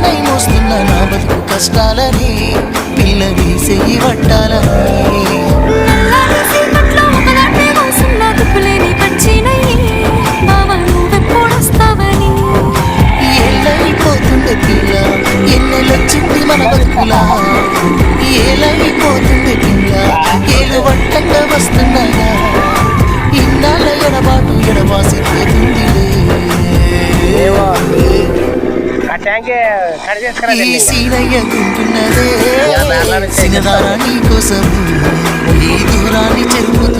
నేనై మోస్తున్న నా బతుకు కష్టాలని పిల్ల వేసేయి వట్టాలని. ఎల్లైపోతుంది పిల్ల ఎన్నెలొచ్చింది మన బతుకులా. ఏలైపోతుంది పిల్ల ఏలు వట్టంగా వస్తుంది ఈ సీనయ్య గుంటున్నదే సినదారా నీ కోసం. ఈ దూరాన్ని చెరుపుతూ